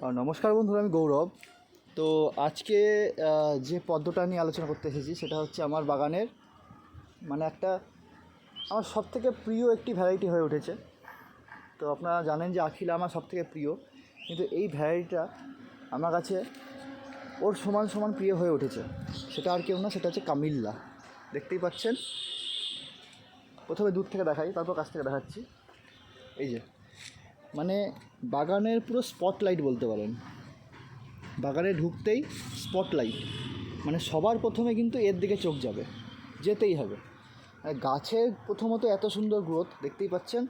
নমস্কার বন্ধুরা, আমি গৌরব। তো আজকে যে পদ্মটা নিয়ে আলোচনা করতে এসেছি, সেটা হচ্ছে আমার বাগানের মানে একটা আমার সব থেকে প্রিয় একটি ভ্যারাইটি হয়ে উঠেছে। তো আপনারা জানেন যে আখিলা আমার সব থেকে প্রিয়, কিন্তু এই ভ্যারাইটিটা আমার কাছে ওর সমান সমান প্রিয় হয়ে উঠেছে। সেটা আর কেউ না, সেটা হচ্ছে কামিল্লা। দেখতেই পাচ্ছেন? প্রথমে দূর থেকে দেখাই, তারপর কাছ থেকে দেখাচ্ছি। এই যে মানে বাগানের পুরো স্পটলাইট বলতে পারেন। বাগানে ঢুকতেই স্পটলাইট মানে সবার প্রথমে কিন্তু এর দিকে চোখ যাবে, যেতেই হবে। আর গাছের প্রথমত এত সুন্দর গ্রোথ দেখতেই পাচ্ছেন,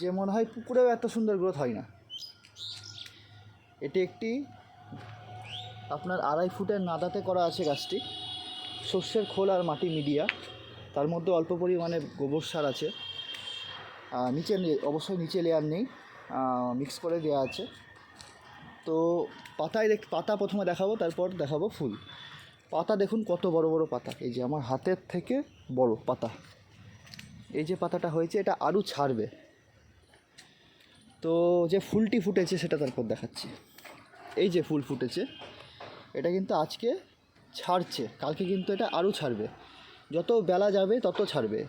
যে মনে হয় পুকুরেও এত সুন্দর গ্রোথ হয় না। এটি একটি আপনার আড়াই ফুটের নাদাতে করা আছে গাছটি শস্যের খোল আর মাটি মিডিয়া, তার মধ্যে অল্প পরিমাণে গোবর সার আছে। নিচে অবশ্যই নিচে লেয়ার নেই। মিক্স করে দেওয়া আছে। তো পাতায় দেখ, পাতা প্রথমে দেখাবো, তারপর দেখাবো ফুল। পাতা দেখুন কত বড় বড় পাতা। এই যে আমার হাতের থেকে বড় পাতা। এই যে পাতাটা হয়েছে, এটা আরও ছাড়বে। তো যে ফুলটি ফুটেছে, সেটা তারপর দেখাচ্ছি। এই যে ফুল ফুটেছে, এটা কিন্তু আজকে ছাড়ছে। কালকে কিন্তু এটা আরও ছাড়বে। যত বেলা যাবে, তত ছাড়বে।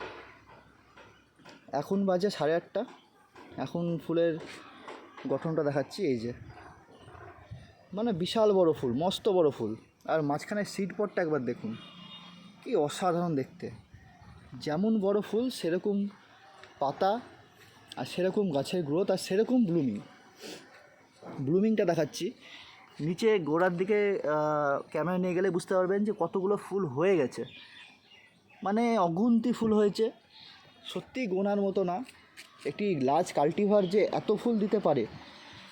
এখন বাজে সাড়ে আটটা। এখন ফুলের গঠনটা দেখাচ্ছি, এই যে। মানে বিশাল বড় ফুল, মস্ত বড় ফুল। আর মাঝখানে সিড পটটা একবার দেখুন, কি অসাধারণ দেখতে। যেমন বড় ফুল, সেরকম পাতা, আর সেরকম গাছের গ্রোথ আর সেরকম ব্লুমিং ব্লুমিংটা দেখাচ্ছি। নিচে গোড়ার দিকে ক্যামেরা নিয়ে গেলে বুঝতে পারবেন যে কতগুলো ফুল হয়ে গেছে। মানে অগুন্তি ফুল হয়েছে। সত্যি গোনার মতো না। একটি লার্জ কাল্টিভার যে এত ফুল দিতে পারে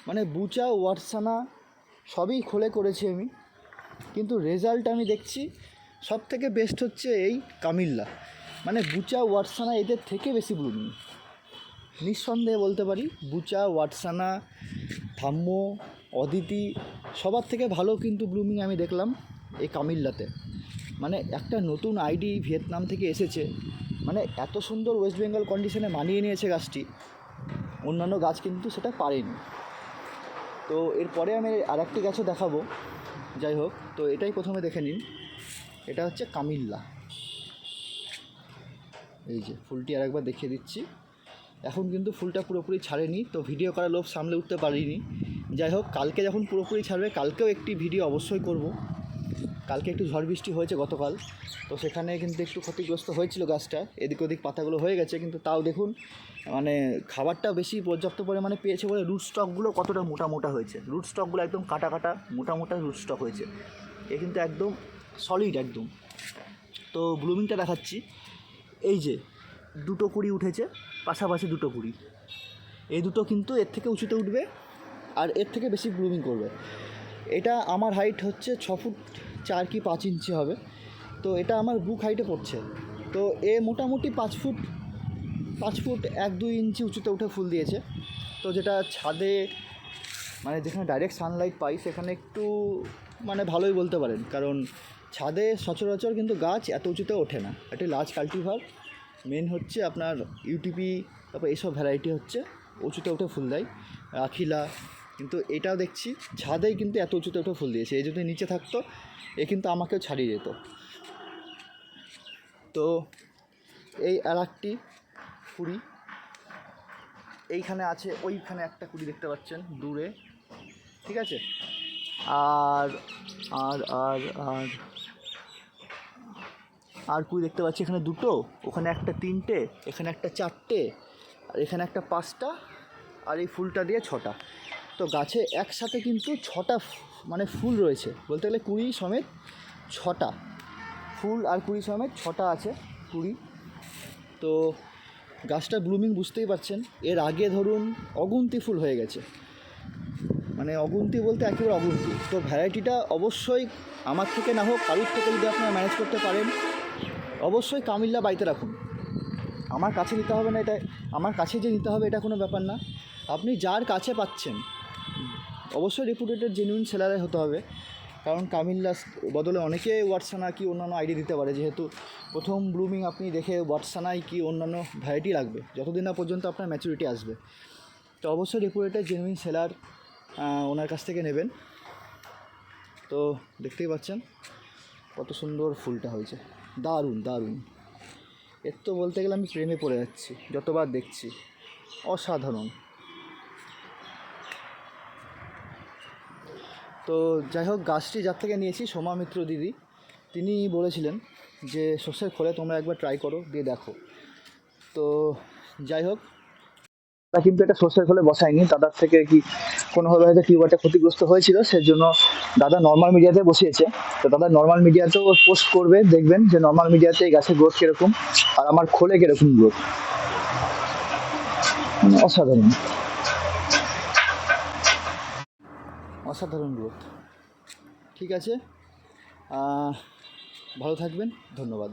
মানে বুচা, ওয়াটসানা সবই খোলে করেছি আমি। কিন্তু রেজাল্ট আমি দেখছি সব থেকে বেস্ট হচ্ছে এই কামিল্লা। মানে বুচা, ওয়াটসানা এদের থেকে বেশি ব্লুমিং নিঃসন্দেহে বলতে পারি, বুচা, ওয়াটসানা থাম্য অদিতি সবার থেকে ভালো কিন্তু ব্লুমিং আমি দেখলাম এই কামিল্লাতে। মানে একটা নতুন আইডি ভিয়েতনাম থেকে এসেছে। মানে এত সুন্দর ওয়েস্ট বেঙ্গল কন্ডিশনে মানিয়ে নিয়েছে গাছটি। অন্যান্য গাছ কিন্তু সেটা পারেনি। তো এরপরে আমি আর একটি গাছও দেখাবো। যাই হোক, তো এটাই প্রথমে দেখে নিন। এটা হচ্ছে কামিল্লা। এই যে ফুলটি আরেকবার দেখিয়ে দিচ্ছি। এখন কিন্তু ফুলটা পুরোপুরি ছাড়েনি, তো ভিডিও করার লোভ সামলে উঠতে পারিনি। যাই হোক, কালকে যখন পুরোপুরি ছাড়বে, কালকেও একটি ভিডিও অবশ্যই করব। কালকে একটু ঝড় বৃষ্টি হয়েছে গতকাল, তো সেখানে কিন্তু একটু ক্ষতিগ্রস্ত হয়েছিল গাছটা। এদিক ওদিক পাতাগুলো হয়ে গেছে, কিন্তু তাও দেখুন মানে খাবারটা বেশি পর্যাপ্ত পরিমাণে পেয়েছে বলে রুট স্টকগুলো কতটা মোটা মোটা হয়েছে। রুট স্টকগুলো একদম কাটা কাটা, মোটা মোটা রুট স্টক হয়েছে। এ কিন্তু একদম সলিড একদম। তো ব্লুমিংটা দেখাচ্ছি। এই যে, দুটো কুড়ি উঠেছে, পাশাপাশি দুটো কুড়ি। এই দুটো কিন্তু এর থেকে উঁচুতে উঠবে, আর এর থেকে বেশি ব্লুমিং করবে। এটা আমার হাইট হচ্ছে ছ ফুট চার কি পাঁচ ইঞ্চি হবে। তো এটা আমার বুক হাইটে পড়ছে। তো এ মোটামুটি পাঁচ ফুট পাঁচ ফুট এক দুই ইঞ্চি উঁচুতে উঠে ফুল দিয়েছে। তো যেটা ছাদে মানে যেখানে ডাইরেক্ট সানলাইট পাই, সেখানে একটু মানে ভালোই বলতে পারেন। কারণ ছাদে সচরাচর কিন্তু গাছ এত উঁচুতে ওঠে না। একটি লার্জ কাল্টিভার মেন হচ্ছে আপনার ইউটিপি তারপর এইসব ভ্যারাইটি হচ্ছে, উঁচুতে উঠে ফুল দেয়। আখিলা কিন্তু এটাও দেখছি, ছাদেই কিন্তু এত উঁচুতে উঠে ফুল দিয়েছে। এই যদি নিচে থাকতো, এ কিন্তু আমাকেও ছাড়িয়ে যেত। তো এই আর একটি কুড়ি। এইখানে আছে, ওইখানে একটা কুড়ি দেখতে পাচ্ছেন, দূরে। ঠিক আছে? আর আর আর আর আর কুড়ি দেখতে পাচ্ছি, এখানে দুটো, ওখানে একটা তিনটে, এখানে একটা চারটে, আর এখানে একটা পাঁচটা, আর এই ফুলটা দিয়ে ছটা। তো গাছে একসাথে কিন্তু ছটা মানে ফুল রয়েছে। বলতে গেলে কুড়ি সমেত ছটা। ফুল আর কুড়ি সমেত ছটা আছে, কুড়ি। তো গাছটা ব্লুমিং বুঝতেই পারছেন, এর আগে ধরুন অগুন্তি ফুল হয়ে গেছে। মানে অগুন্তি বলতে একেবারে অগুন্তি। তো ভ্যারাইটিটা অবশ্যই আমার থেকে না হোক, কারুর থেকে যদি আপনারা ম্যানেজ করতে পারেন, অবশ্যই কামিল্লা বাড়িতে রাখুন। আমার কাছে নিতে হবে না, এটা আমার কাছে যে নিতে হবে, এটা কোনো ব্যাপার না। আপনি যার কাছে পাচ্ছেন অবশ্যই রেপুটেটেড জেনুইন সেলারে হতে হবে। কারণ কামিল্লা বদলে অনেকে ওয়াটসানা কি অন্যান্য আইডি দিতে পারে। যেহেতু প্রথম ব্লুমিং আপনি দেখে ওয়াটসানাই কি অন্যান্য ভ্যারাইটি লাগবে। যতদিন না পর্যন্ত আপনার ম্যাচুরিটি আসবে। তো অবশ্যই রেপুটেটেড জেনুইন সেলার ওনার কাছ থেকে নেবেন। তো দেখতেই পাচ্ছেন কত সুন্দর ফুলটা হয়েছে। দারুণ দারুণ। এর তো বলতে গেলে আমি প্রেমে পড়ে যাচ্ছি, যতবার দেখছি। অসাধারণ। তো যাই হোক, গাছটি যার থেকে নিয়েছি সোমা মিত্র দিদি। তিনি বলেছিলেন যে, সর্ষের খোলে তোমরা একবার ট্রাই করো, দিয়ে দেখো। তো যাই হোক তারা কিন্তু এটা সর্ষের খোলে বসায়নি দাদার থেকে কি কোনোভাবে হয়তো টিউবারটা ক্ষতিগ্রস্ত হয়েছিল, সেজন্য দাদা নর্মাল মিডিয়াতে বসিয়েছে। তো দাদা নর্মাল মিডিয়াতেও পোস্ট করবে, দেখবেন যে নর্মাল মিডিয়াতে এই গাছের গ্রোথ কীরকম, আর আমার খোলে কীরকম গ্রোথ মানে অসাধারণ। অসাধারণ গ্রোথ ঠিক আছে? ভালো থাকবেন। ধন্যবাদ।